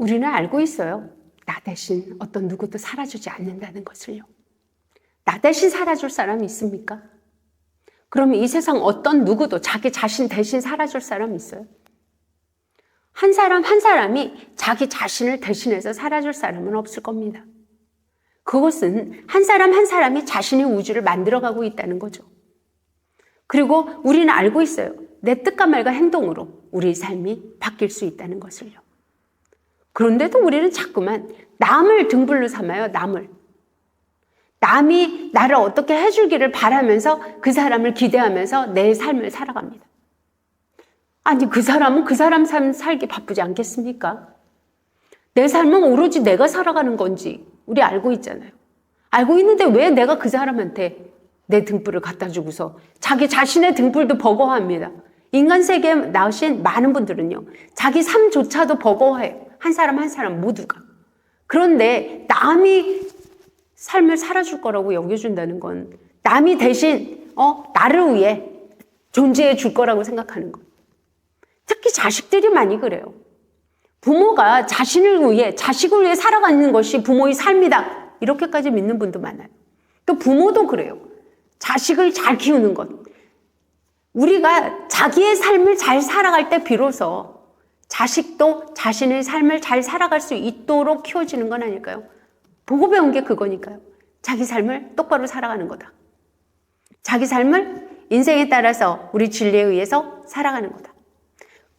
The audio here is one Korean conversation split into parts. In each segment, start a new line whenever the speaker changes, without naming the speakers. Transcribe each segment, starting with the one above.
우리는 알고 있어요. 나 대신 어떤 누구도 사라지지 않는다는 것을요. 나 대신 살아줄 사람이 있습니까? 그러면 이 세상 어떤 누구도 자기 자신 대신 살아줄 사람이 있어요? 한 사람 한 사람이 자기 자신을 대신해서 살아줄 사람은 없을 겁니다. 그것은 한 사람 한 사람이 자신의 우주를 만들어가고 있다는 거죠. 그리고 우리는 알고 있어요. 내 뜻과 말과 행동으로 우리 삶이 바뀔 수 있다는 것을요. 그런데도 우리는 자꾸만 남을 등불로 삼아요, 남을. 남이 나를 어떻게 해주기를 바라면서 그 사람을 기대하면서 내 삶을 살아갑니다. 아니, 그 사람은 그 사람 삶 살기 바쁘지 않겠습니까? 내 삶은 오로지 내가 살아가는 건지 우리 알고 있잖아요. 알고 있는데 왜 내가 그 사람한테 내 등불을 갖다 주고서 자기 자신의 등불도 버거워합니다. 인간 세계에 나오신 많은 분들은요, 자기 삶조차도 버거워해요. 한 사람 한 사람 모두가. 그런데 남이 삶을 살아줄 거라고 여겨준다는 건 남이 대신 어 나를 위해 존재해 줄 거라고 생각하는 것. 특히 자식들이 많이 그래요. 부모가 자신을 위해 자식을 위해 살아가는 것이 부모의 삶이다. 이렇게까지 믿는 분도 많아요. 또 부모도 그래요. 자식을 잘 키우는 것. 우리가 자기의 삶을 잘 살아갈 때 비로소 자식도 자신의 삶을 잘 살아갈 수 있도록 키워지는 건 아닐까요? 보고 배운 게 그거니까요. 자기 삶을 똑바로 살아가는 거다. 자기 삶을 인생에 따라서 우리 진리에 의해서 살아가는 거다.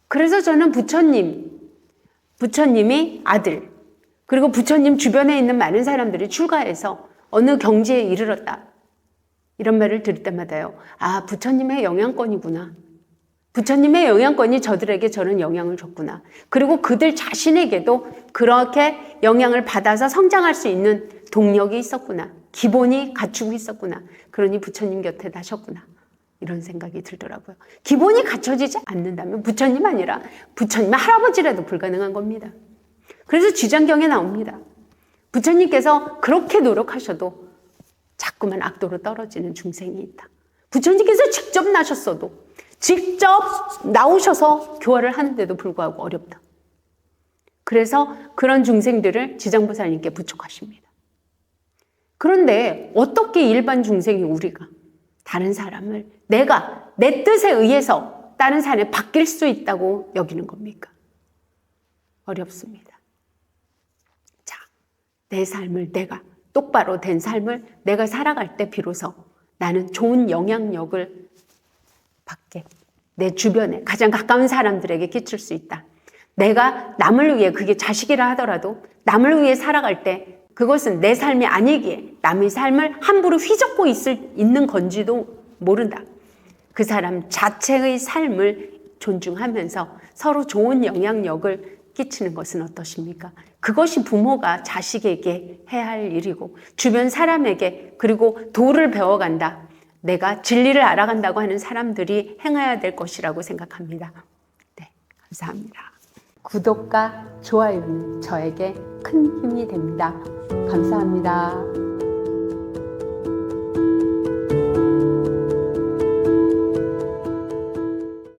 그래서 저는 부처님, 부처님이 아들, 그리고 부처님 주변에 있는 많은 사람들이 출가해서 어느 경지에 이르렀다. 이런 말을 들을 때마다요. 아, 부처님의 영향권이구나. 부처님의 영향권이 저들에게 저는 영향을 줬구나. 그리고 그들 자신에게도 그렇게 영향을 받아서 성장할 수 있는 동력이 있었구나. 기본이 갖추고 있었구나. 그러니 부처님 곁에 나셨구나. 이런 생각이 들더라고요. 기본이 갖춰지지 않는다면 부처님 아니라 부처님의 할아버지라도 불가능한 겁니다. 그래서 쥐장경에 나옵니다. 부처님께서 그렇게 노력하셔도 자꾸만 악도로 떨어지는 중생이 있다. 부처님께서 직접 나셨어도 직접 나오셔서 교화를 하는데도 불구하고 어렵다. 그래서 그런 중생들을 지장보살님께 부축하십니다. 그런데 어떻게 일반 중생이 우리가 다른 사람을 내가 내 뜻에 의해서 다른 사람이 바뀔 수 있다고 여기는 겁니까? 어렵습니다. 자, 내 삶을 내가 똑바로 된 삶을 내가 살아갈 때 비로소 나는 좋은 영향력을 받게 내 주변에 가장 가까운 사람들에게 끼칠 수 있다. 내가 남을 위해 그게 자식이라 하더라도 남을 위해 살아갈 때 그것은 내 삶이 아니기에 남의 삶을 함부로 휘젓고 있을, 있는 건지도 모른다. 그 사람 자체의 삶을 존중하면서 서로 좋은 영향력을 끼치는 것은 어떠십니까? 그것이 부모가 자식에게 해야 할 일이고 주변 사람에게 그리고 도를 배워간다. 내가 진리를 알아간다고 하는 사람들이 행해야 될 것이라고 생각합니다. 네, 감사합니다. 구독과 좋아요는 저에게 큰 힘이 됩니다. 감사합니다.